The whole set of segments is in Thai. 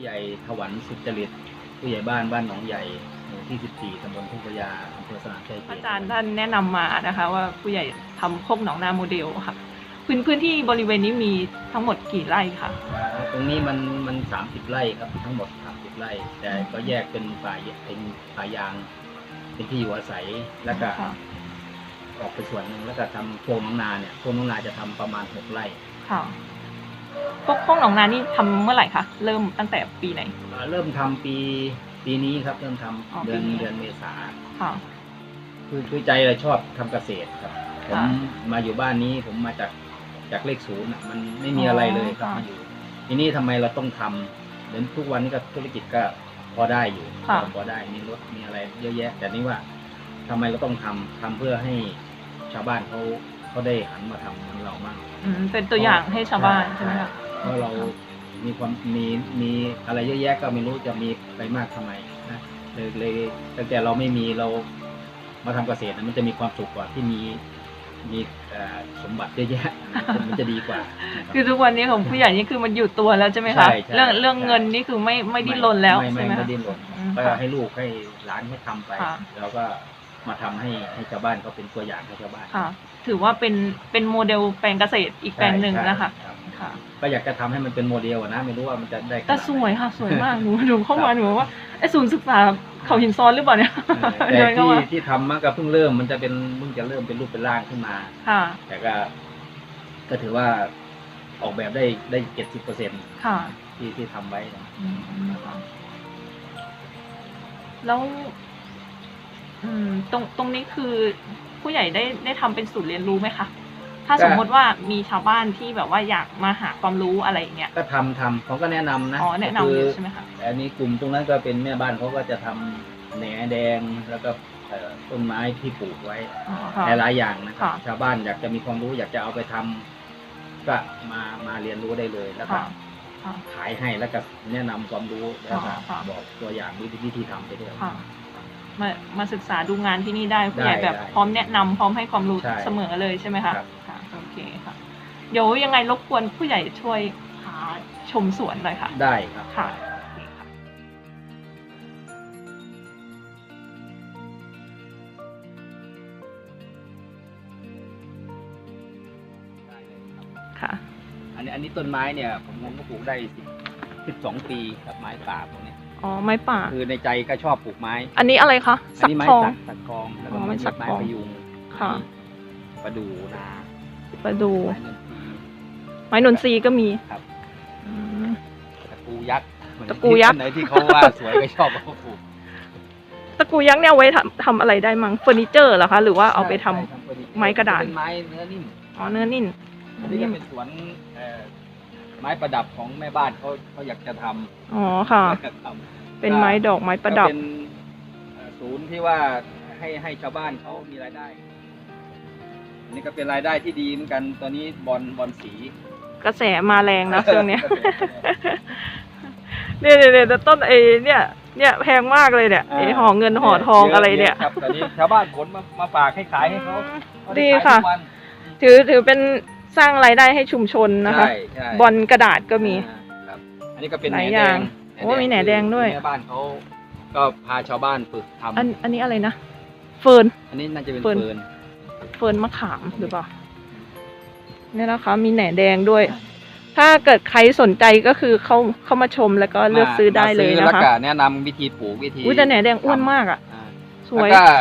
ผู้ใหญ่ถวันสุจริต ผู้ใหญ่บ้านบ้านหนองใหญ่หมู่ที่ 14ตำบลทุ่งพระยาอำเภอสนามชัยเขตอาจารย์ท่านแนะนำมานะคะ ว่าผู้ใหญ่ทำโคกหนองนาโมเดลค่ะ พื้นพื้นที่บริเวณนี้มีทั้งหมดกี่ไร่คะอ่าตรงนี้มันมัน 30 ไร่ครับทั้งหมด 30 ไร่ แต่ก็แยกเป็นป่าเป็นป่ายาง เป็นที่อยู่อาศัยแล้วก็ ค่ะออกไปส่วนหนึ่งแล้วก็ทำโครงน้องนาเนี่ยโครงน้องนาจะทำประมาณ6ไร่ ค่ะ พวกโคกหนองนานี่ทำเมื่อไหร่คะ เริ่มตั้งแต่ปีไหน อ่าเริ่มทำปีปีนี้ครับเริ่มทำอ๋อเดือนปีนี้ เดือนเมษาค่ะ คือคือใจเราชอบทำเกษตรครับผมค่ะมาอยู่บ้านนี้ผมมาจากจากเลขศูนย์อะมันไม่มีอะไรเลยครับอ๋อมาอยู่ทีนี้ทำไมเราต้องทำเดี๋ยวทุกวันนี้ก็ธุรกิจก็พอได้อยู่ค่ะ พอได้มีรถมีอะไรเยอะแยะ แต่นี่ว่าทำไมเราต้องทำทำเพื่อให้ชาวบ้านเขาเขาได้หันมาทำเหมือนเราบ้าง อืมเป็นตัวอย่างให้ชาวบ้านใช่ไหมคะ เพราะเรามีความมีมีอะไรเยอะแยะก็ไม่รู้จะมีไปมากทำไมนะเลยเลยตั้งแต่เราไม่มีเรามาทำเกษตรนะมันจะมีความสุขกว่าที่มีมีเอ่อสมบัติเยอะแยะ มันจะดีกว่านะครับ คือทุกวันนี้ของผู้ใหญ่นี่คือมันอยู่ตัวแล้วใช่ไหมคะ ใช่ใช่เรื่องเรื่องใช่ เงินนี่คือไม่ไม่ดิ้นรนแล้วไม่ใช่ไม่ไหมไม่คะ ดิ้นรนอืมก็ค่ะให้ลูกให้หลานให้ทำไปค่ะ เราก็ มาทำให้ให้ชาวบ้านเขาเป็นตัวอย่างให้ชาวบ้านค่ะ ถือว่าเป็นเป็นโมเดลแปลงเกษตรอีกแปลงหนึ่งใช่นะคะรับค่ะก็อยากจะทำให้มันเป็นโมเดลอะนะ ไม่รู้ว่ามันจะได้ขนาดแต่ไหนสวยค่ะ สวยมากหนูหนูเข้ามาหนูบอกว่าไอศูนย์ศึกษาเขาหินซ้อนหรือเปล่าเนี่ยเออเดิแต่นเข้าที่มาที่ทำมันก็เพิ่งเริ่มมันจะเป็นเพิ่งจะเริ่มเป็นรูปเป็นร่างขึ้นมา ค่ะ แต่ก็ ก็ถือว่าออกแบบได้ได้เจ็ดสิบเปอร์เซ็นต์ค่ะที่ที่ทำไว้นะ อืมค่ะแล้ว อืม ตรงตรงนี้คือผู้ใหญ่ได้ได้ทำเป็นศูนย์เรียนรู้ไหมคะ ถ้าสมมติว่ามีชาวบ้านที่แบบว่าอยากมาหาความรู้อะไรอย่างเงี้ย ก็ทำทำเขาก็แนะนำนะอ๋อแนะนำก็อคืยู่ใช่ไหมคะอันนี้กลุ่มตรงนั้นก็เป็นแม่บ้านเขาก็จะทำแหนแดงแล้วก็เอ่อต้นไม้ที่ปลูกไว้ อ๋อค่ะ หลายๆอย่างนะครับ ค่ะชาวบ้านอยากจะมีความรู้อยากจะเอาไปทำก็มามาเรียนรู้ได้เลยแล้วก็ค่ะค่ะขายให้แล้วก็แนะนำความรู้แล้วก็ค่ะบอกตัวอย่างวิธีวิธีทำไปด้วย ค่ะ มามาศึกษาดูงานที่นี่ได้ผู้ใหญ่ได้แบบได้พร้อมแนะนำพร้อมให้ความรู้ใช่เสมอเลยใช่ไหมคะครับ ค่ะโอเคค่ะ เดี๋ยวยังไงรบกวนผู้ใหญ่ช่วยพาชมสวนหน่อยค่ะ ได้ครับ ค่ะโอเคค่ะได้เลยครับค่ะ อันนี้อันนี้ต้นไม้เนี่ยผมผมก็ปลูกได้สิบสิบสองปีครับไม้ป่าพวกเนี้ย อ๋อไม้ป่า คือในใจก็ชอบปลูกไม้ อันนี้อะไรคะอัสักนี้ไม้ทอง สักสักทองแล้วก็อ๋อไม้ไม้สักไม้ทองพยุงค่ะ ไม้ประดู่นาประดู ไม้เงินทีไม้นนทรีย์ก็มีครับอืม ตะกูยักษ์ตะกูยักษ์ไหนที่เขาว่าสวยก็ชอบเอามาปลูกตะกูยักษ์เนี่ยเอาไว้ทำทำอะไรได้มั้งเฟอร์นิเจอร์เหรอคะ หรือว่าเอาไปทำ ใช่ทำเฟอร์นิเจอไม้กระดาษเป็นไม้เนื้อนิ่มอ๋อเนื้อนิ่มอันนี้ก็เป็นสวนเอ่อ ไม้ประดับของแม่บ้านเขาเขาอยากจะทำอ๋อค่ะทำเป็นไม้ดอกไม้ประดับ ก็เป็นเอ่อศูนย์ที่ว่าให้ให้ชาวบ้านเขามีรายได้ อันนี้ก็เป็นรายได้ที่ดีเหมือนกันตอนนี้บอลบอลสีกระแสมาแรงนะช่วงเนี้ย เนี่ยเนี่ยเนี่ยแต่ต้นไอ้เนี่ย เนี่ยแพงมากเลยเนี่ยไอ้ห่อเงินห่อทองอะไรเนี่ย ครับตอนนี้ชาวบ้านขนมามาฝากให้ขายให้เขาเขาไดีขายค่ะ ทุกวัน ถือถือเป็น สร้างรายได้ให้ชุมชนนะคะ ใช่ใช่บอลกระดาษก็มี อ่าครับอันนี้ก็เป็นหแหนลายแดอย่างงโอ้มีแหนแดงด้วย แม่บ้านเขาก็พาชาวบ้านฝึกทำอันอันนี้อะไรนะเฟิร์น อันนี้น่าจะเป็นเฟิร์นเฟิร์นเฟิร์นมะขามหรือเปล่าเนี่ยนะคะมีแหนแดงด้วย ถ้าเกิดใครสนใจก็คือเข้าเข้ามาชมแล้วก็เลือกซื้อได้เลยมานะแล้วคะก็แนะนำวิธีปลูกวิธีอุ้ยแต่แหนแดงอ้วนมากอะ อ่าสวยแล้วก็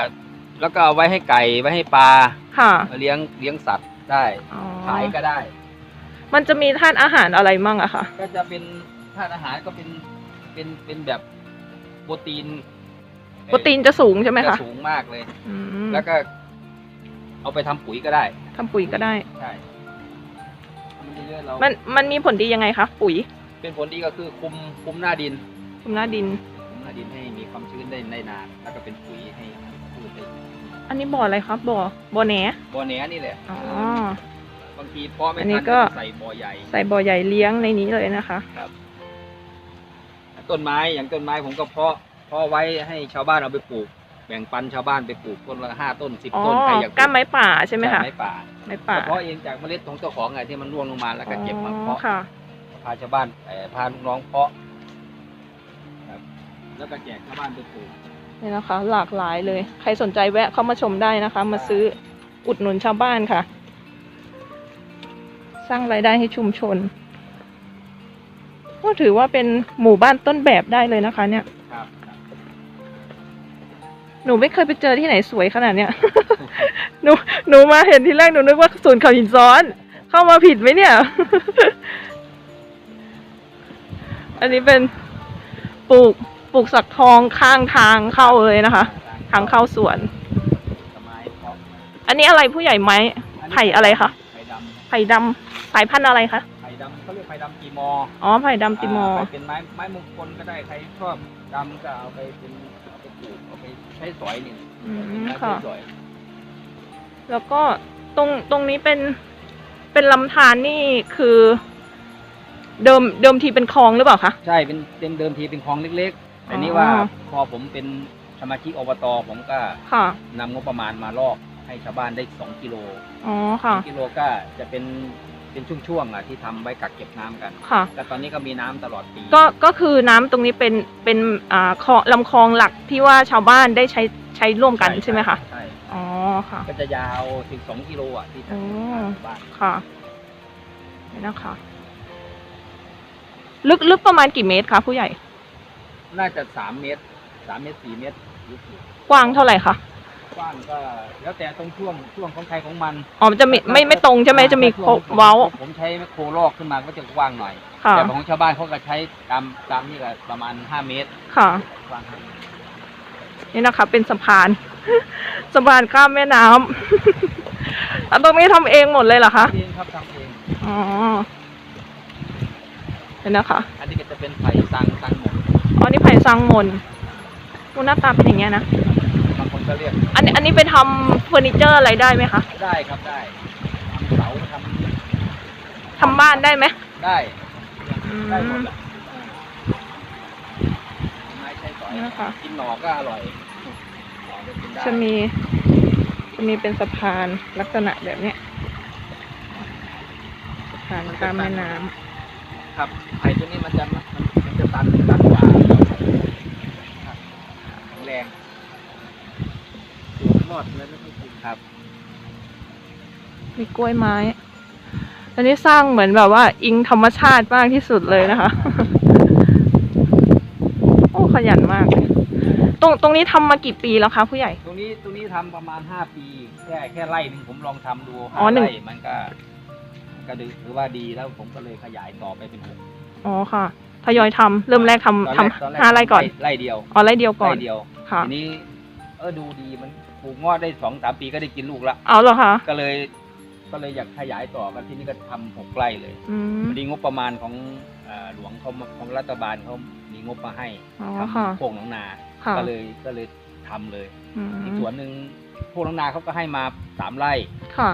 แล้วก็เอาไว้ให้ไก่ไว้ให้ปลาค่ะ เลี้ยงเลี้ยงสัตว์ ได้อ๋อขายก็ได้ มันจะมีธาตุอาหารอะไรมั่งอะคะก็จะเป็นธาตุอาหารก็เป็นเป็นเป็นแบบโปรตีนโปรตีนจะสูงใช่ไหมคะจะสูงมากเลย อืมแล้วก็ เอาไปทำปุ๋ยก็ได้ทำปุ๋ยก็ได้ ใช่ทำเยอะๆเรามันมันมีผลดียังไงคะปุ๋ยเป็นผลดีก็คือคุมคุมหน้าดิน คุมหน้าดิน คุมหน้าดินให้มีความชื้นได้ได้นานแล้วก็เป็นปุ๋ยให้พืชได้ อันนี้บ่ออะไรครับบ่อบ่อแหนบ่อแหนนี่แหละอ๋อ บางทีเพาะไม่อันนี้ทันก็ ใส่บ่อใหญ่ใส่บ่อใหญ่เลี้ยงในนี้เลยนะคะ ต้นไม้อย่างต้นไม้ผมก็เพาะเพาะไว้ให้ชาวบ้านเอาไปปลูก แบ่งปันชาวบ้านไปปลูกต้นละห้าต้นสิบอ๋อต้นใครอยากปลูก้านไม้ป่าใช่ไหมคะไม้ป่าไม้ป่าเพาะเองจากเมล็ดของเจ้าของไงที่มันร่วงลงมาแล้วก็เก็บมาอ๋อเพาะ ค่ะ พาชาวบ้านเอ่อพาลูกน้องเพาะแล้วก็แจกชาวบ้านไปปลูก นี่นะคะ หลากหลายเลย ใครสนใจแวะเข้ามาชมได้นะคะ มาซื้ออุดหนุนชาวบ้านค่ะ สร้างรายได้ให้ชุมชน ก็ถือว่าเป็นหมู่บ้านต้นแบบได้เลยนะคะ เนี่ยครับหนูไม่เคยไปเจอที่ไหนสวยขนาดเนี้ย หนูหนูมาเห็นทีแรกหนูนึกว่าศูนย์เขาหินซ้อน เข้ามาผิดไหมเนี่ย อันนี้เป็นปลูก ปลูกสักทองข้างทางเข้าเลยนะคะ ทางเข้าสวนสมัยครับอันนี้อะไรผู้ใหญ่ไม้ไผ่อะไรคะไผ่ดำไผ่ดำสายพันธุ์อะไรคะไผ่ดำเขาเรียกไผ่ดำกีมออ๋อไผ่ดำติมอร์าไปเป็นไม้ไม้มงคลก็ได้ใครชอบดำก็เอาไปเป็นเอาไปปลูกเอาไปใช้สอยนี่อืมใช้ค่ะสอยแล้วก็ตรงตรงนี้เป็นเป็นลำธารนี่คือ เดิมเดิมทีเป็นคลองหรือเปล่าคะใช่เป็นเดิมเดิมทีเป็นคลองเล็กๆ แต่นี่อ๋อว่าพอผมเป็นสมาชิกอบตผมก็ค่ะนำงบประมาณมาลอกให้ชาวบ้านได้สองกิโลอ๋อค่ะกิโลก็จะเป็นเป็นช่วงๆอะที่ทำไว้กักเก็บน้ำกันค่ะแต่ตอนนี้ก็มีน้ำตลอดปีก็ก็คือน้ำตรงนี้เป็นเป็นอ่าคลองลำคลองหลักที่ว่าชาวบ้านได้ใช้ใช้ร่วมกันใช่ไหมคะใช่อ๋อค่ะก็จะยาวถึงสองกิโลอะที่อ๋อทำบ้านค่ะนี่นะคะ ลึกลึกประมาณกี่เมตรคะผู้ใหญ่ น่าจะสามเมตรสามเมตรสี่เมตรลึกอยู่กว้างเท่าไหร่คะกว้างก็ แล้วแต่ตรงช่วงช่วงของใครของมันอ๋อมันจะมีไม่ไม่ตรงใช่ไหมจะมีถ้าช่วงผมเว้า ผมใช้แมคโครลอกขึ้นมาก็จะกว้างหน่อย ค่ะ แต่ของชาวบ้านเขาก็ใช้ตามตามนี่ก็ประมาณห้าเมตรค่ะ กว้างห้าเมตรนี่นะคะ เป็นสะพาน สะพานข้ามแม่น้ำ แล้วตรงนี้ทำเองหมดเลยเหรอคะ ทำเองครับทำเอง อ๋อเห็นนะคะ อันนี้ก็จะเป็นไผ่สังสังหมด อ๋อนี่ไผ่ซังมนดูหน้าตาเป็นอย่างเงี้ยนะ บางคนก็เรียกอันนี้อันนี้ไปทำเฟอร์นิเจอร์อะไรได้ไหมคะได้ครับได้ทำเสาททำบ้านได้ไหมำได้อืได้หมดม แหละไม้ใช้สอยนี่นะคะ กินหน่อก็อร่อยหน่อก็กินได้จะมี จะมีเป็นสะพานลักษณะแบบเนี้ยสะพานข้ามแม่น้ำครับไผ่ตัวนี้มันจะมันมันจะ ตันตันกว่าครับแข็งแรงรอดเลยไม่ต้องกินครับ มีกล้วยไม้ อันนี้สร้างเหมือนแบบว่า อิงธรรมชาติมากที่สุดเลยนะคะ โอ้ขยันมากเลยตรงตรงนี้ทำมากี่ปีแล้วคะผู้ใหญ่ ตรงนี้ตรงนี้ทำประมาณห้าปี แค่แค่ไร่หนึ่งผมลองทำดูอ๋อหนึ่งไร่มันก็มันก็ถือว่าดีแล้วผมก็เลยขยายต่อไปเป็นหกอ๋อค่ะ ทยอยทำเริ่มแรกทำตอนทำแรกตอนแรกห้าไร่ก่อนไร่เดียวอ๋อไร่เดียวก่อนไร่เดียวค่ะทีนี้ เออดูดีมันปลูกงอดได้สองสามปีก็ได้กินลูกละเอาเหรอคะก็เลย ก็เลยอยากขยายต่อกันที่นี่ก็ทำหกไร่เลยอืมพอดีงบประมาณของเอ่อหลวงเขามาของรัฐบาลเขามีงบมาให้อ๋อทค่ะำโคกหนองนา ค่ะก็เลยก็เลยทำเลยอืมอีกส่วนหนึ่งโคกหนองนาเขาก็ให้มาสามไร่ ค่ะ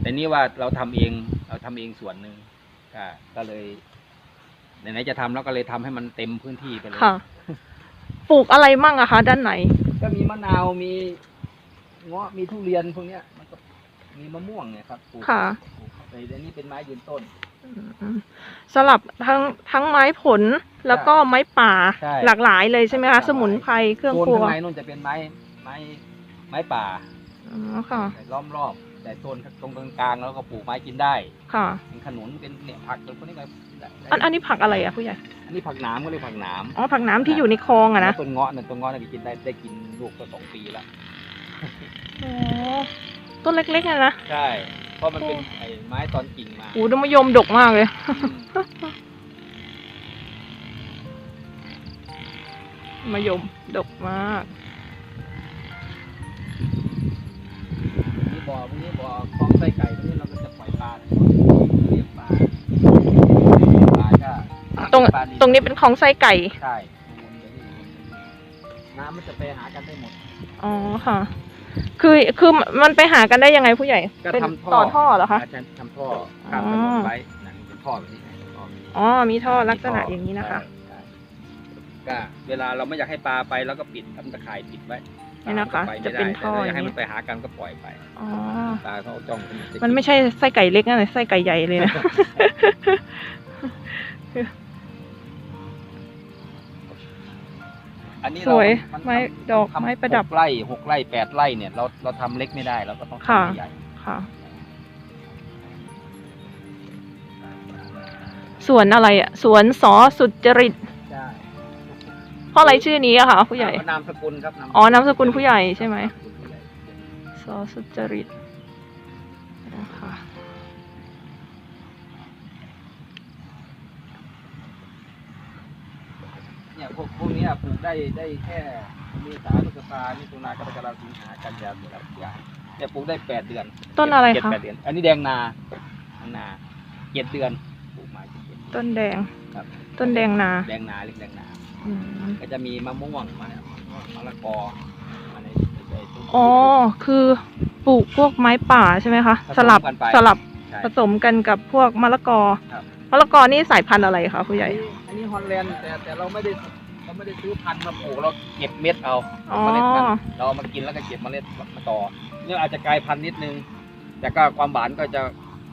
แต่นี่ว่าเราทำเองเราทำเองส่วนหนึ่งก็ก็เลย ไหนๆจะทำแล้วก็เลยทำให้มันเต็มพื้นที่ไปเลย ค่ะ ปลูกอะไรมั่งอะคะด้านไหน ก็มีมะนาวมีเงาะมีทุเรียนพวกเนี้ยมันก็มีมะม่วงเนี่ยครับปลูกค่ะ ปลูกแต่อันนี้เป็นไม้ยืนต้น อืมสลับทั้งทั้งไม้ผลแล้วก็ไม้ป่าใช่หลากหลายเลยใช่ไหมหลากหคะลาย สมุนไพรเครื่องโคนครัวข้างในนู่นจะเป็นไม้ไม้ไม้ป่าอ๋อค่ะล้อมรอบ แต่โซนตรงกลางๆแล้วก็ปลูกไม้กินได้ ค่ะ เป็นขนุนเป็นเนี่ยผักตัวพวกนี้ก็ได้ อันอันนี้ผักอะไรอะผู้ใหญ่ อันนี้ผักหนามก็เรียกผักหนามอ๋อ ผักน้ำที่อยู่ในคลองอะนะแล้วต้นเงาะเนี่ยต้นเงาะเนี่ยกินได้ได้กินลูกก็สองปีแล้วอ๋อต้นเล็กๆอะนะ ใช่ เพราะมันเป็นไอ้ไม้ตอนกิ่งมาโอ้ดอกมะยมดกมากเลย มะยมดกมาก นี่บ่อพวกนี้บ่อคลองไส้ไก่พวกนี้เราก็จะปล่อยปลาเลี้ยงปลาปลา ก็ตรงปลาดีตรงนี้เป็นคลองไส้ไก่ ใช่วนไปนี่น้ำมันจะไปหากันได้หมด อ๋อค่ะ คือคือมันไปหากันได้ยังไงผู้ใหญ่ก็เป็นทำท่อ ต่อท่อเหรอคะอาจารย์ทำท่อข้ามถนนไว้นะเป็นท่อแบบนี้ท่อแบบนี้อ๋อมีท่อลักษณะอย่างนี้นะคะ ใช่ก็เวลาเราไม่อยากให้ปลาไปเราก็ปิดทำตะข่ายปิดไว้นี่นะคะ ปลาก็จะไได้เป็นท่อแต่ออยากย่างให้นี้มันไปหากันก็ปล่อยไปอ๋อ ปลาเขาจ้องจะกิมันไม่ใช่ไส้ไก่เล็กนะไส้ไก่ใหญ่เลยนะ อัอันนี้สวยเรานไม้ดอกทำไม้ประดับ หกไร่หกไร่แปดไร่เนี่ยเราเราทำเล็กไม่ได้เราก็ต้องค่ะทำใหญ่ค่ะ สวนอะไรอะ สวนสอสุจริตใช่เพราะอะไรชื่อนี้อะคะผู้ใหญ่ นามสกุลครับอ๋อนามสกุลผู้ใหญ่ใช่ไหม นามสกุลผู้ใหญ่สอสุจริต เนี่ยพวกพวกเนี้ยปลูกได้ได้แค่เมษาพฤษภามิถุนากรกฎาคมสิงหากันยายนตุลาพฤศจิกาเนี่ยปลูกได้แปดเดือนต้นอะไรเจ็ดคะแปดเดือน อันนี้แดงนาแดงนาเจ็ดเดือนปลูกมาเจ็ดเดือนต้นแดงครับ ต้นแดงนาแดงนาเรียกแดงนาอืมก็จะมีมะม่วงมะมะละกอมาในในต้น อ๋อคือปลูกพวกไม้ป่าใช่ไหมคะผสสมลับกันไปสลับใช่ผสมกันกับพวกมะละกอ ครับ มะละกอนี่สายพันธุ์อะไรคะผู้ใหญ่ อันนี้ฮอลแลนด์แต่แต่เราไม่ได้เราไม่ได้ซื้อพันธุ์มาปลูกเราเก็บเม็ดเอาอ๋อ เมล็ดพันธุ์เราเอามากินแล้วก็เก็บเมล็ดมาต่อเนี่ยอาจจะกลายพันธุ์นิดนึง แต่ก็ความหวานก็จะ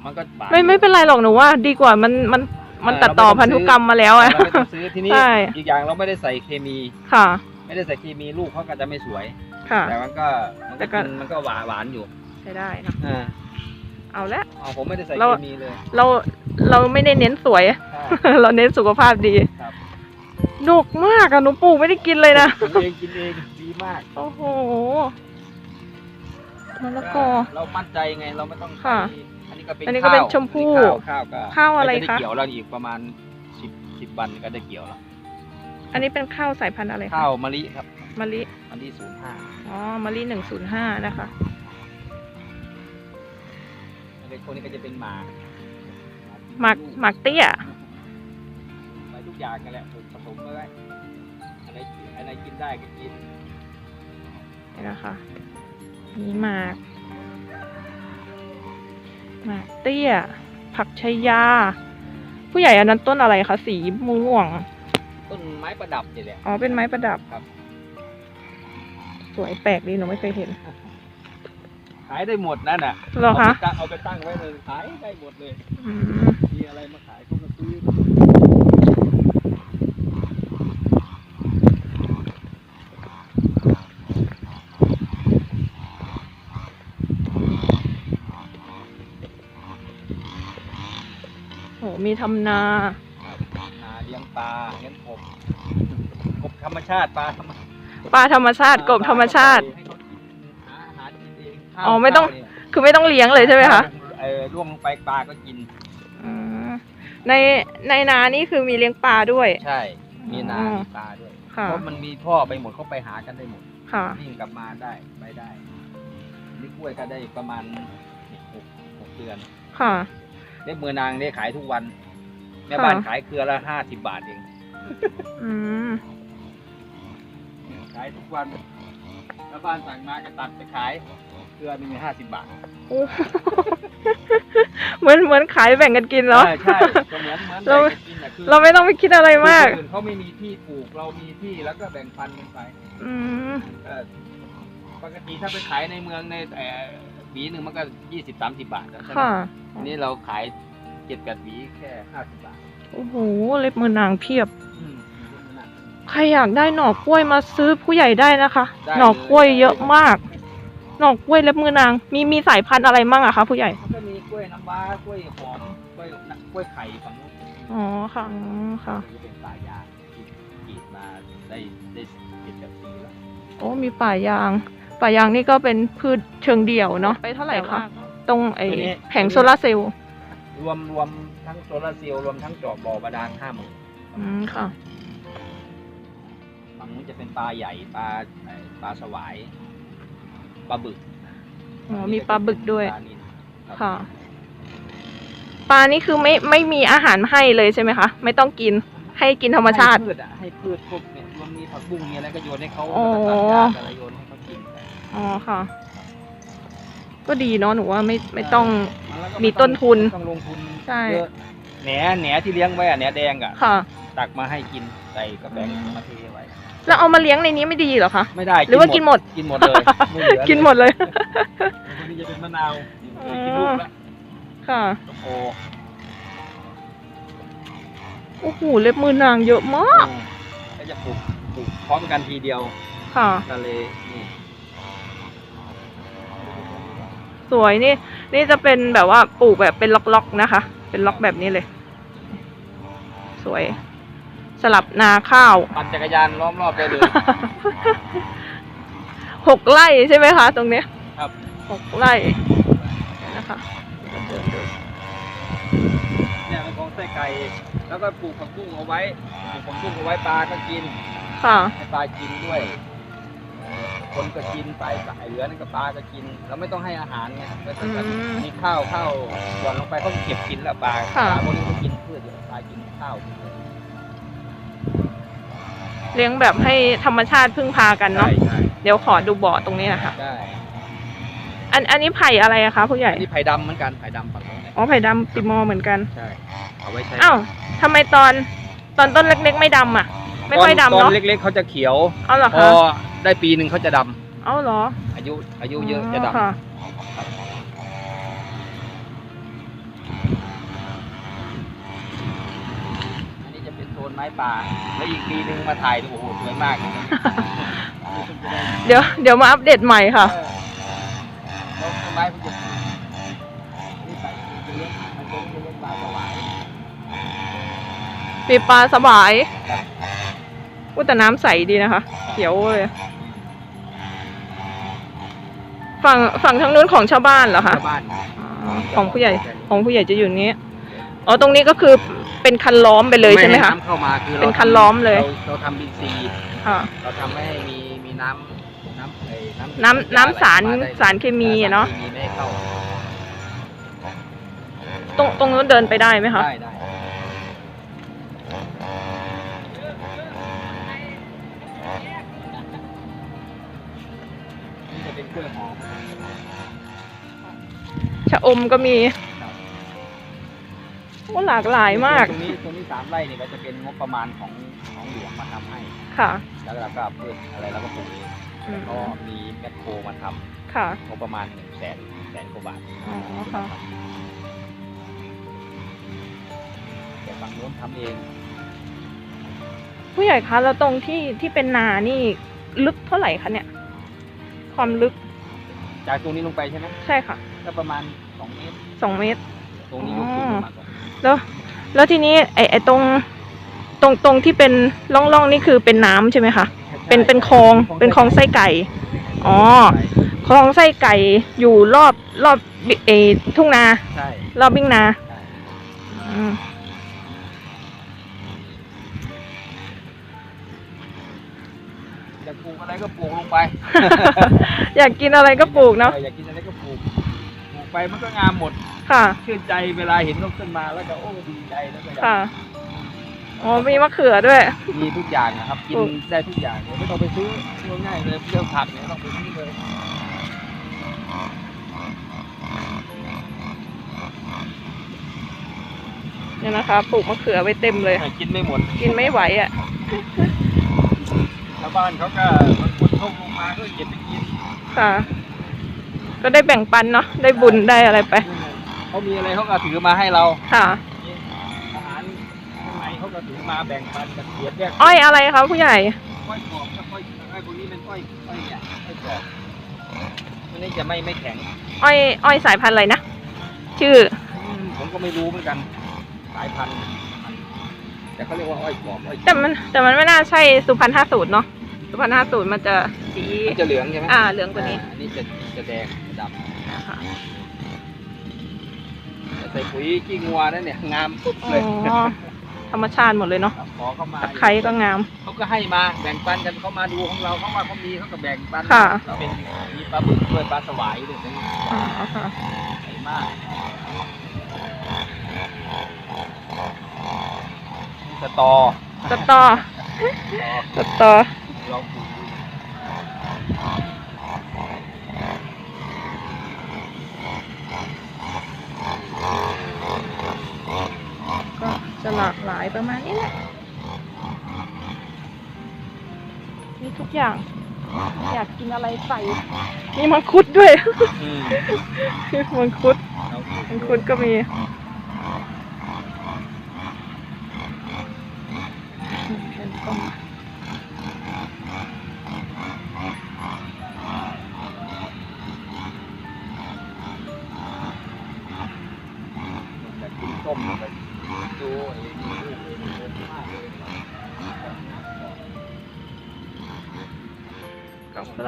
มันก็หวานไม่ไม่เป็นไรหรอกหนูว่า ดีกว่ามันมันมันเออตัดต่อเราไม่ต้องพันธุกรรมมาแล้วอะ เราไม่ต้องซื้อทีนี้ใช่ อีกอย่างเราไม่ได้ใส่เคมี ค่ะ ไม่ได้ใส่เคมีลูกเขาก็จะไม่สวย ค่ะ แต่มันก็มันแต่ก็ ก็กินมันก็หวานหวานอยู่ใช้ได้นะอ่าเอาละ เอาผมไม่ได้ใส่เรา เคมีเลย เรา เราไม่ได้เน้นสวยใช่เราเน้นสุขภาพดีครับดกมากอะหนูปลูกไม่ได้กินเลยนะปลูกเองกินเองดีมากโอ้โหมะละกอเรามั่นใจไงเราไม่ต้องค่ะใส่อันนี้ก็เป็นอันนี้ก็เป็นข้าวชมพู่อันนี้ข้าวข้าวก็ข้าวอะไรก็จด้คะเกี่ยวแล้วอีกประมาณสิบสิบวันก็ได้เกี่ยวแล้วอันนี้เป็นข้าวสายพันธุ์อะไรคะข้าวมะลิครับมะลิมะลิศูนย์ห้าอ๋อมะลิหนึ่งศูนย์ห้านะคะอันนี้คนนี้ก็จะเป็นหมาก หมักหมักเตี้ยไปทุกอย่างกันแหละผสมไว้อะไรอะไรกินได้ก็กินนี่นะคะมีหมากหมากเตี้ย ผักชายา ผู้ใหญ่อันนั้นต้นอะไรคะสีม่วง ต้นไม้ประดับนี่แหละอ๋อเป็นไม้ประดับครับ สวยแปลกดีหนูไม่เคยเห็น ขายได้หมดนั่นน่ะเหรอคะาไปตั้งเอาไปตั้งไว้เลยขายได้หมดเลย อืมมีอะไรมาขายเขาก็ซื้อโหมีทำนาครับนาเลี้ยงปลาเลี้ยงกบกบธรรมชาติปลาธรรมปลาธรรมชาติกบธรรมชาติ ให้เขากินห ข้าวอ๋อไม่ต้อง ข้าวเนี่ยคือไม่ต้องเลี้ยงเลยใช่ไหมคะเออล่วงลงไปปลาก็กิน อืมในในนานี่คือมีเลี้ยงปลาด้วย ใช่ มีนา อ๋อ มีปลาด้วย ค่ะ เพราะมันมีพ่อไปหมดเขาไปหากันได้หมด ค่ะ วิ่งกลับมาได้ไปได้นี่กล้วยก็ได้ประมาณหกหกเดือนค่ะเล็บมือนางได้ขายทุกวัน แม่บ้านค่ะ ขายเครือละห้าสิบบาทเอง อืมขายทุกวันแม่บ้านสั่งมาก็ตัดไปขาย เครือหนึ่งห้าสิบบาทโอ้เหมือนเหมือนขายแบ่งกันกินเนาะใช่ใช่ก็เหมือนเหมือนเรา แบ่งกันกินน่ะคือเราไม่ต้องไปคิดอะไรมากคือคนอื่นเขาไม่มีที่ปลูกเรามีที่แล้วก็แบ่งปันกันไปอืมเออปกติถ้าไปขายในเมืองในแต่หวีหนึ่งมันก็ยี่สิบสามสิบบาทแล้วใช่ไหมค่ะ อันนี้เราขายเจ็ดแปดหวีแค่ห้าสิบบาทโอ้โห เล็บมือนางเพียบ อืม ใครอยากได้หน่อกล้วยมาซื้อผู้ใหญ่ได้นะคะ ได้หน่อกล้วยเลยเยอะมาก หน่อกล้วยเล็บมือนาง มีมีสายพันธุ์อะไรมั่งอะคะผู้ใหญ่มันก็มีกล้วยน้ำว้ากล้วยหอมกล้วยกล้วยไข่ฝั่งนู้นอ๋อค่ะอืมค่ะ จะเป็นป่ายางที่กรีดมาได้ได้เจ็ดแปดปีแล้วโอ้มีป่ายาง ป่ายางนี่ก็เป็นพืชเชิงเดี่ยวเนาะไปเท่าไหร่คะตรงไอ้แผงโซลาร์เซลล์รวมรวมทั้งโซลาร์เซลล์รวมทั้งเจาะบ่อบาดาลห้าหมื่นอืมค่ะฝั่งนู้นจะเป็นปลาใหญ่ปลาเอ่อปลาสวาย ปลาบึกอ๋อมีปลาบึกด้วย ปลานิลรับค่ะ ปลานี่คือไม่ไม่มีอาหารให้เลยใช่ไหมคะ ไม่ต้องกิน ให้กินธรรมชาติ ให้พืชอะให้พืชพวกเนี่ยรวมมีผักบุ้งมีอะไรก็โยนให้เขาอ๋อแล้วก็ตัดหญ้าอะไรโยนให้เขากินไปอ๋อค่ะ ก็ดีเนาะหนูว่าไม่ไม่ต้อง แล้วก็มีต้นทุนต้องลงทุนใช่ เยอะแหนแหนที่เลี้ยงไว้อะแหนแดงอะค่ะ ตักมาให้กินใส่กระแบงอืมมาเทไว้ แล้วเอามาเลี้ยงในนี้ไม่ดีเหรอคะ ไม่ได้หรือว่ากินหมด กินหมดเลยไม่เหลือกินหมดเลยคนนี้จะเป็นมะนาวอ๋อกินลูกแล้วค่ะส้มโอโอ้โหเล็บมือนางเยอะมากก็จะปลูกปลูกพร้อมกันทีเดียว ค่ะก็เลยนี่สวยนี่ นี่จะเป็นแบบว่าปลูกแบบเป็นล็อกๆนะคะ เป็นล็อกแบบนี้เลย สวย สลับนาข้าว ปั่นจักรยานล้อมรอบได้เลย หกไร่ใช่ไหมคะ ตรงเนี้ยครับ หกไร่นะคะเดินดูเนี่ยเป็นของไส้ไก่ แล้วก็ปลูกผักบุ้งเอาไว้ปลูกผักบุ้งเอาไว้ปลาก็กินค่ะให้ปลากินด้วย คนก็กินไปสายเหลือนั่นก็ปลาก็กินเราไม่ต้องให้อาหารไงไม่ต้องแบบอืมมีข้าวข้าวหย่อนลงไปเขาเก็บกินแล้วปลาค่ะปลาพวกนี้เขากินพืชอยู่ปลากินข้าว เลี้ยงแบบให้ธรรมชาติพึ่งพากันเนาะใช่ใช่เดี๋ยวขอดูบ่อตรงนี้นะคะ ได้อันอันนี้ไผ่อะไรอะคะผู้ใหญ่ อันนี้ไผ่ดำเหมือนกันไผ่ดำฝั่งโน้นเนี่ยอ๋อไผ่ดำติมอร์เหมือนกัน ใช่เอาไว้ใช้อ้าวทำไมตอนตอนต้นเล็กๆ ไม่ดำอะไม่ค่อยดำตอนเนาะเล็กๆเขาจะเขียว เอาเหรอพอคะได้ปีหนึ่งเขาจะดำเอาเหรออายุอายุเยอะจะดำค่ะ ไม้ป่า แล้วอีกปีหนึ่งมาถ่ายดูโอ้โหสวยมากเลยนะเดี๋ยวเดี๋ยวมาอัปเดตใหม่ค่ะเออแล้วต้นไม้มันจะปลูกนี่ใส่จะเลี้ยงมันจะเลี้ยงปลาสวายมีปลาสบายอุ้ยแต่น้ำใสดีนะคะ เขียวเลย ฝั่งฝั่งทางนู้นของชาวบ้านเหรอคะ ชาวบ้านอ๋อของผู้ใหญ่ของผู้ใหญ่จะอยู่นี้ อ๋อ ตรงนี้ก็คือ เป็นคันล้อมไปเลยใช่ไหมคะ น้ำเข้ามาคือเป็นคันล้อมเลยราเราทำบินซีค่ะเราทำไม่ให้มีมีน้ำน้ำไอ้น้ำน้ำน้ำสารไหลเข้มได้สารเคมีอะเนาะสรคมีไม่ให้เข้าตรงตรงนู้นเดินไปได้ไหมคะ ได้ได้นี่จะเป็นกล้วยหอมชะอมก็มีโอ้หลากหลายมาก ตรงนี้ตรงนี้สามไร่เนี่ยก็จะเป็นงบประมาณของของหลวงมาทำให้ ค่ะ แล้วเราก็เพิ่มอะไรเราก็ปลูกเองอืมก็มีแมคโครมาทำค่ะงบประมาณหนึ่งแสนแสนกว่าบาทอ๋อค่ะ แต่ฝั่งโน้นทำเอง ผู้ใหญ่คะแล้วตรงที่ที่เป็นนานี่ลึกเท่าไหร่คะเนี่ย ความลึกจากตรงนี้ลงไปใช่ไหมใช่ค่ะก็ประมาณสองเมตร สองเมตร ตรงนี้ยกขึ้นประมาณสองเมตร แล้วแล้วทีนี้ไอ้ไอ้ตรงตรงตรงที่เป็นร่องร่องนี่คือเป็นน้ำใช่ไหมคะเป็นเป็นคลองเป็นคลองไส้ไก่อ๋อคลองไส้ไก่อยู่รอบรอบบิเออทุ่งนา ใช่ รอบบิ่งนาใช่อืมอยากปลูกอะไรก็ปลูกลงไปอยากกินอะไรก็ปลูกเนาะอออยากกินอะไรก็ปลูก ปลูกไปมันก็งามหมด ค่ะ ชื่นใจเวลาเห็นนกขึ้นมาแล้วก็โอ้ดีใจแล้วก็อยากค่ะ อ๋อ มีมะเขือด้วย มีทุกอย่างนะครับกินปลูกได้ทุกอย่างเลยไม่ต้องไปซื้อง่ายๆเลยเรื่องผักเนี่ยไม่ต้องไปซื้อเลยเนี่ยนะคะปลูกมะเขือไว้เต็มเลย กินไม่หมดกินไม่ไหวอะชาวบ้านเขาก็บางคนเขาลงมาก็เก็บไปกินค่ะ ก็ได้แบ่งปันเนาะได้บุญได้อะไรไป เขามีอะไรเขาก็ถือมาให้เราค่ะมีอาหารข้างในเขาก็ถือมาแบ่งปันกันเสียแยกอ้อยอะไรคะผู้ใหญ่ ก้อยกรอบกับก้อยไอ้พวกนี้เป็นก้อยก้อยเนี่ยก้อยกรอบตัวนี้จะไม่ไม่แข็งอ้อยอ้อยสายพันธุ์อะไรนะ ชื่อ อืมผมก็ไม่รู้เหมือนกันสายพันธุ์แต่เขาเรียกว่าอ้อยกรอบอ้อยแต่มันแต่มันไม่น่าใช่สุพรรณห้าสูตรเนาะ สุพรรณห้าสูตรมันจะสี มันจะเหลืองใช่ไหมอ่าเหลืองกว่านี้ อันนี้จะจะแดงดนะคะำแต่ใส่ปุ๋ยขี้งัวนั่นเนี่ยงามปุ๊บอ๋เลยอธรรมชาติหมดเลยเนาะครับขอเข้ามาตะไคร้ก็งาม เขาก็ให้มาแบ่งปันกันเขามาดูของเราเขาว่าเขามีเขาก็แบ่งปันค่ะ เราเป็นมีปลาบึกด้วยปลาสวายด้วยนะอ๋อค่ะใหญ่มากนี่สตอสตอสตอลองปลูกดู ก็ จะหลากหลายประมาณนี้แหละมีทุกอย่าง อยากกินอะไรใส่ มีมังคุดด้วยอืมมังคุดเราปลูกมังคุดก็มีเป็นต้น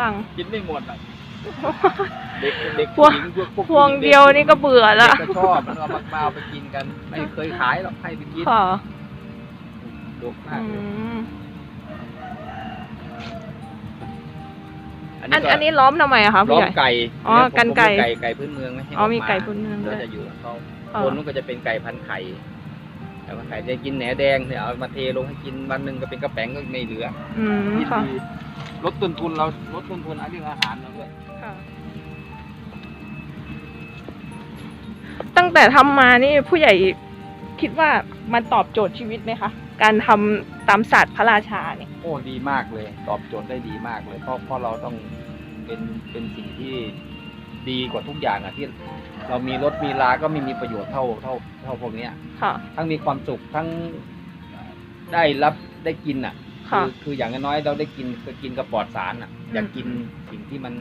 รั่ง กินไม่หมดอะเด็กเด็กพวงผู้หญิพกพวงเดียวนี่ก็เบื่อเด็ละกก็ชอบมันเอามามาเอาไปกินกัน ไม่เคยขายหรอกให้ไปกินค่ะดกมาอืกเลยมอันอันนี้ล้อมทำไมอะคะล้ผู้อใหมญ่ไก่อ๋อเนี่ยผมกันไก่ผมมีไก่ไก่พื้นเมืองไม่ให้อ๋อมีกาไก่พื้นเมืองด้วยเราจะอยู่กับเขาค่ะคนนู้นก็จะเป็นไก่พันไข่ แต่ว่าไข่จะกินแหนแดงเนี่ยเอามาเทลงให้กินวันหนึ่งก็เป็นกระแป้งก็ไม่เหลืออืมกินค่ะดีลดต้นทุนเราลดต้นทุนเรื่องอาหารเราด้วยค่ะ ตั้งแต่ทำมานี่ผู้ใหญ่คิดว่ามันตอบโจทย์ชีวิตไหมคะ การทำตามศาสตร์พระราชาเนี่ย โอ้ดีมากเลย ตอบโจทย์ได้ดีมากเลย เพราะเพราะเราต้องเป็นเป็นสิ่งที่ ดีกว่าทุกอย่างอะที่เรามีรถมีลาก็ไม่มีประโยชน์เท่าเท่าเท่าพวกเนี้ย ค่ะ ทั้งมีความสุขทั้งได้รับได้กินอะค่ะ อคืออย่างน้อยๆเราได้กินก็กินกระปลอดสารอะอืมอยากกินสิ่งที่มัน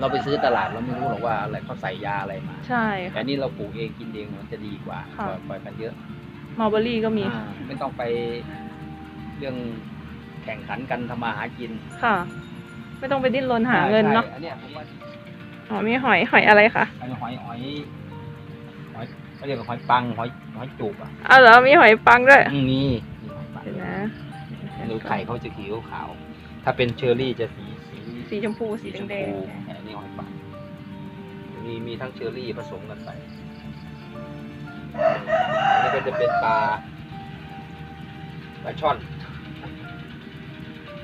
เราไปซื้อตลาดเราไม่รู้หรอกว่าอะไรเขาใส่ยาอะไรมา ใช่แต่ค่ะ นี่เราปลูกเองกินเองมันจะดีกว่าค่ะกว่าปล่อยกันเยอะ มาร์เบอรี่ก็มี อ่าไม่ต้องไปเรื่องแข่งขันกันทำมาหากินค่ะ ไม่ต้องไปดิ้นรนหาเงินเนาะ ใช่อันเนี้ยผมว่า อ๋อมีหอยหอยอะไรคะอันนี้หอยหอยหอยเขาเรียกว่าหอยปังหอยหอยจูบอะอ้าวเหรอมีหอยปังด้วยอืมมีมีหอยปังเดี๋ยวนะดูไข่เขาจะขีขาวๆถ้าเป็นเชอร์รี่จะสีสีสีชมพูสีชมแดพูงอันนี้หอยปังมีมีทั้งเชอร์รี่ผสมกันไปอันนี้ก็จะเป็นปลาปลาช่อน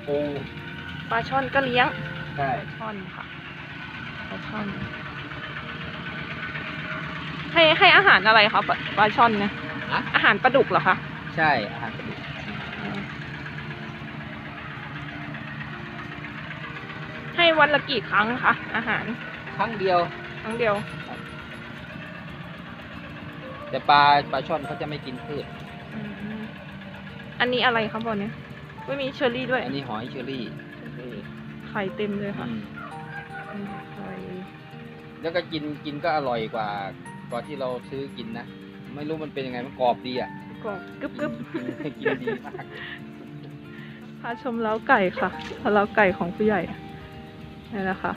ปูๆปลาช่อนก็เลี้ยงใช่ ช่อนค่ะป ลาช่อนให้ให้อาหารอะไรคะปลาปลาช่อนเนี่ยอะอาหารปลาดุกเหรอคะใช่อาหารกระดูกให้วันละกี่ครั้งคะอาหารครั้งเดียว ครั้งเดียว แต่ปลาปลาช่อนเขาจะไม่กินพืช อืมอันนี้อะไรครับบอลเนี่ยไม่มีเชอร์รี่ด้วยอันนี้หอยเชอรี่เชอรี่ไข่เต็มเลยค่ะ อืมอืมไข่ แล้วก็กินกินก็อร่อยกว่ากว่าที่เราซื้อกินนะ ไม่รู้มันเป็นยังไงมันกรอบดีอะกรอบกึบกึบกินกินดีมากพาชมเล้าไก่ค่ะเล้าไก่ของผู้ใหญ่นี่นะคะ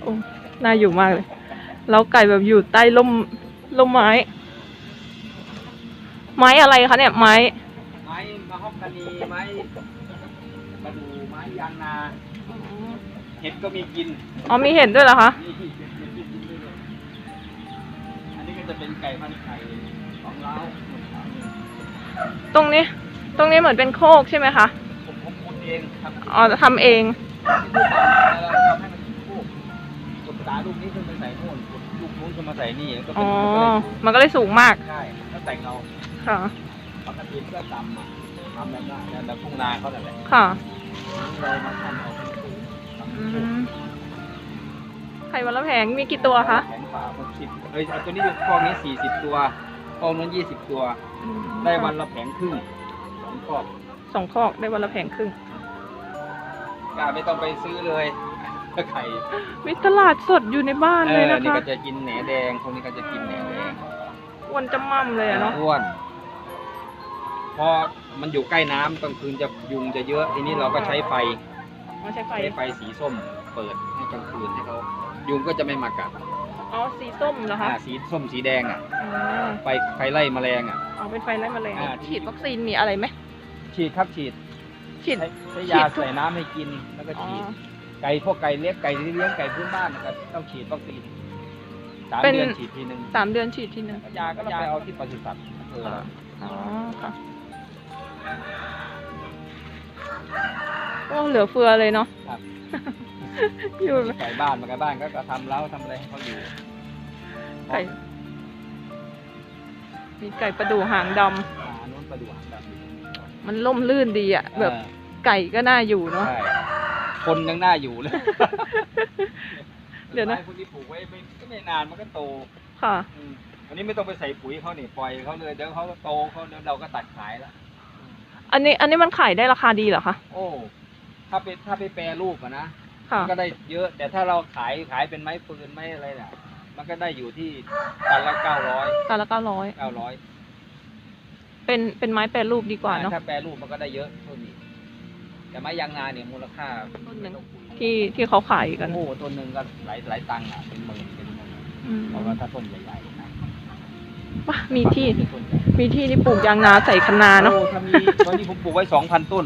โอ้น่าอยู่มากเลยเล้าไก่แบบอยู่ใต้ร่มร่มไม้ ไม้อะไรคะเนี่ยไม้ ไม้มะฮอกกานีไม้ประดูไม้ยางนา เห็ดก็มีกิน อ๋อมีเห็นด้วยเหรอคะ นี่เห็ดเห็ดมีกินด้วยเลยอันนี้ก็จะเป็นไก่พันไข่ของเราตรงนี้ ตรงนี้เหมือนเป็นโคกใช่ไหมคะ ผมผมขุดเองครับอ๋อทำเอง ที่ทำแล้วเราทำให้มันเป็นคู่ขุดตาลูกนี้ขึ้นไปใส่โน่นขุดลูกนู้นขึ้นมาใส่นี่แล้วก็อ๋เป็อนมันก็เลยมันก็เลยสูงมาก ใช่แล้วแต่งเราค่ะ ปกติก็ต่ำอะทำแบบนั้นแบบทุ่งนาเขานั่นแหละ ค่ะ เรามาทำเอาสูงทำอืสูงม ไข่วันละแผงมีกี่ตัวคะแข็งฝาหกสิบเอ้ยเอาตัวนี้อยู่กองนี้สี่สิบตัวกองนู้นยี่สิบตัว ได้วันละแผงครึ่งสองกอบสองคอกได้วันละแผงครึ่งกาไม่ต้องไปซื้อเลยไข่มีตลาดสดอยู่ในบ้านเอเลยอนะนี่คะก็จะกินแหนแดงพวกนี้ก็จะกินแหนแดงอ้วนจะมั่มเลยอะเนาะ อ้วนพอมันอยู่ใกล้น้ำกลางคืนจะยุงจะเยอะ ทีนี้เราก็ใช้ไฟ มาใช้ไฟ ใช้ไฟสีส้มเปิดให้กลางคืนให้เขายุงก็จะไม่มากัดอ๋อสีส้มเหรอคะอ่าสีส้มสีแดงอะอ๋อไฟไฟไล่แมลงอะ อ๋อเป็นไฟไล่แมลงอ่า ฉีดวัคซีนมีอะไรไหมฉีดครับฉีดฉีด ใช้ใช้ฉียาดทุก ใส่น้ำให้กินแล้วก็อ๋อ ฉีด ไก่พวกไก่เลี้ยงไก่ที่เลี้ยงไก่พื้นบ้านก็ต้องฉีดวัคซีนสามเป็น เดือนฉีดทีหนึ่งสามเดือนฉีดทีหนึงยาก็ยาเอาที่ปศุสัตว์อำเภอเราอ๋อค่ะ โอ้เหลือเฟือเลยเนาะครับ อยู่มีไก่บ้านมาไก่บ้านก็ก็ทำเล้าทำอะไรให้เขาอยู่ไก่ มีไก่ประดูหางดำ อ่าโน้นประดูกหางดำมันล่มลื่นดีอะแบบเออไก่ก็น่าอยู่เนาะ ใช่คนยังน่าอยู่เลยเดี๋ยวนะไม้พวกนี้ปลูกไว้ไม่ก็ไม่นานมันก็โตค่ะ อืมอันนี้ไม่ต้องไปใส่ปุ๋ยเขานี่ปล่อยเขาเลยเดี๋ยวเขาโตเขาเดี๋ยวเราก็ตัดขายแล้ว อันนี้อันนี้มันขายได้ราคาดีเหรอคะ โอ้ ถ้าเป็นถ้าไปแปรรูปอะนะค่ะก็ได้เยอะ แต่ถ้าเราขายขายเป็นไม้ปืนไม้อะไรเนี่ยมันก็ได้อยู่ที่ตันละเก้าร้อยตันละเก้าร้อยเก้าร้อยเป็นเป็นไม้แปรรูปดีกว่าเนาะถ้าแปรรูปมันก็ได้เยอะเพิ่มอีกแต่ไม้ยางนาเนี่ยมูลค่าต้นหนึ่งที่ที่เขาขายกัน โอ้โหต้นหนึ่งก็หลายหลายตังค์อะเป็นหมื่นเป็นหมื่นอืมเพราะว่าถ้าต้นใหญ่ๆนะว้ามีที่ ต้นใหญ่มีที่นี่ปลูกยางนาใส่คะนาเนาะโอ้ถ้ามีตอนนี้ผมปลูกไว้สองพันต้น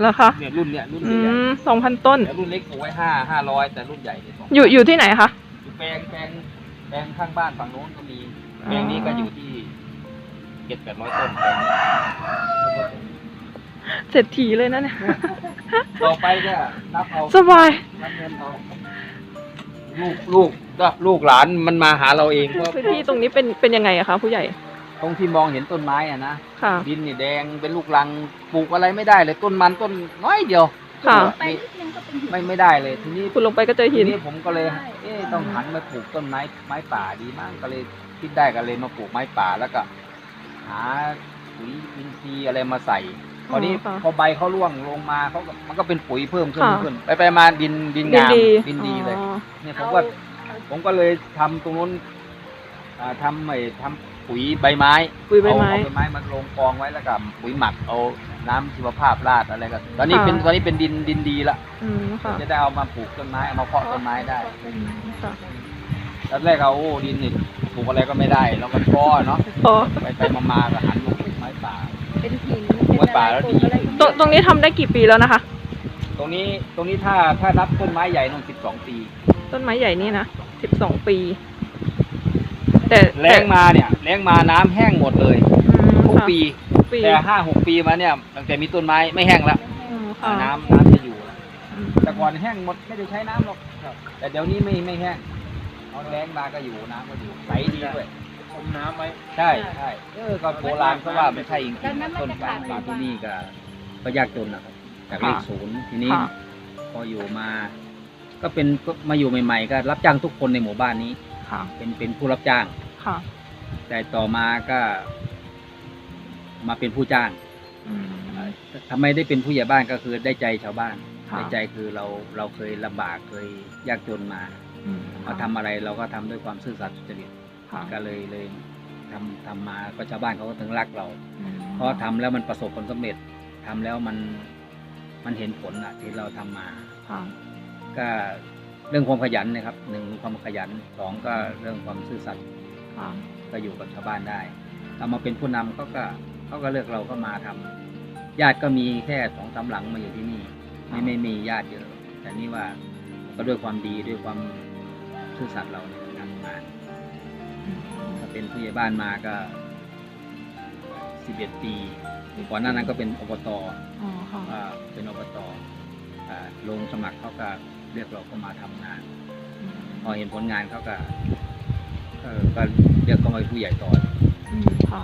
แล้วคะเนี่ยรุ่นเนี่ยรุ่นอืใหญ่มสองพันต้น ๆแต่รุ่นเล็กปลูกไว้ห้าห้าร้อยแต่รุ่นใหญ่เนี่ยสองอยู่อยู่ที่ไหนคะอยู่แปลงแปลงแปลงข้างบ้านฝั่งโน้นก็มีแปลงนี้ก็อยู่ที่เจ็ดแปดร้อยต้นแปลงนี้เศรษฐีเลยนะเนี่ย ต่อไปก็นับเอา สบายนับเงินเอาลูกลูกก็ลูกหลานมันมาหาเราเองเพราะพื้นที่ตรงนี้เป็นเป็นยังไงอะคะผู้ใหญ่ ตรงที่มองเห็นต้นไม้อะนะค่ะ ดินนี่แดงเป็นลูกรังปลูกอะไรไม่ได้เลยต้นมันต้นน้อยเดียวค่ะไม่ไม่ไม่ได้เลยทีนี้คุณลงไปก็เจอทีหินนี้ผมก็เลยเอ๊ะต้องหันมาปลูกต้นไม้ไม้ป่าดีมั้งก็เลยคิดได้ก็เลยมาปลูกไม้ป่าแล้วก็ หาปุ๋ยอินทรีย์อะไรมาใส่คราวนี้ค่ะพอใบเขาร่วงลงมาเขาก็มันก็เป็นปุ๋ยเพิ่มขึ้นค่ะ ขึ้น ไปไปมาดินดินดินงามดีดินดีเลยอ๋อเนี่ยผมก็ผมก็เลยทำตรงนู้น อ่าทำไอ้ทำปุ๋ยใบไม้ปุ๋ยใบไม้เอาเอาใบไม้มาลงกองไว้แล้วก็ปุ๋ยหมักเอาน้ำชีวภาพราดอะไรก็ตอนนี้ค่ะ เป็นตอนนี้เป็นดินดินดีละอืมค่ะจะได้เอามาปลูกต้นไม้เอามาเพาะต้นไม้ได้อืมค่ะตอนแรกเอาโอ้ดินนี่ปลูกอะไรก็ไม่ได้แล้วก็ท้อเนาะพอไปไปมามาก็หันมาปลูกไม้ป่า เป็นหินไว้ป่าแล้วดีเป็นอะไรตรงตรงนี้ทำได้กี่ปีแล้วนะคะ ตรงนี้ตรงนี้ถ้าถ้านับต้นไม้ใหญ่นนสิบสองปี ต้นไม้ใหญ่นี่นะสิบสองปี แต่แรงมาเนี่ยแรงมาน้ำแห้งหมดเลยอืมทุกค่ะปีทุกปีแต่ห้าหกปีมาเนี่ยตั้งแต่มีต้นไม้ไม่แห้งแล้วอืมค่ะน้ำน้ำจะอยู่แล้วอืมแต่ก่อนแห้งหมดไม่ได้ใช้น้ำหรอกแต่เดี๋ยวนี้ไม่ไม่แห้งเอาแรงมาก็อยู่น้ำก็อยู่ใสดีด้วยอมน้ำไว้ใช่ใช่เออก็โบราณเขาว่าไม่ใช่จริงๆต้นป่าป่าที่นี่ก็ก็ยากจนนะครับจากเลขศูนย์ทีนี้ ค่ะ พออยู่มา ก็เป็นก็มาอยู่ใหม่ ๆ ก็รับจ้างทุกคนในหมู่บ้านนี้ ค่ะ เป็นเป็นผู้รับจ้าง ค่ะ แต่ต่อมาก็ มาเป็นผู้จ้างอืม ทำไมได้เป็นผู้ใหญ่บ้านก็คือได้ใจชาวบ้านค่ะ ได้ใจคือเราเราเคยลำบากเคยยากจนมาอืมมาทำอะไรเราก็ทำด้วยความซื่อสัตย์สุจริตค่ะก็เลยเลยทำทำมาก็ชาวบ้านเขาก็ถึงรักเรา อืมเพราะทำแล้วมันประสบผลสำเร็จทำแล้วมันมันเห็นผลอะที่เราทำมา ค่ะ ก็ เรื่องความขยันนะครับหนึ่งความขยันสองก็เรื่องความซื่อสัตย์ค่ะก็อยู่กับชาวบ้านได้เรามาเป็นผู้นำเขาก็เขาก็เลือกเราก็มาทำญาติก็มีแค่สองสามหลังมาอยู่ที่นี่ไม่ไม่มีญาติเยอะ แต่นี่ว่าก็ด้วยความดีด้วยความซื่อสัตย์เราเนี่ยทำงานอืมถ้าเป็นผู้ใหญ่บ้านมาก็สิบเอ็ดปีก่อนหน้านั้นก็เป็นอบตอ๋อค่ะอ่าเป็นอบตอ่าลงสมัครเขาก็ เรียกเราเข้ามาทำงาน พอเห็นผลงานเขาก็เออก็เรียกเขามาผู้ใหญ่ต่ออืมค่ะ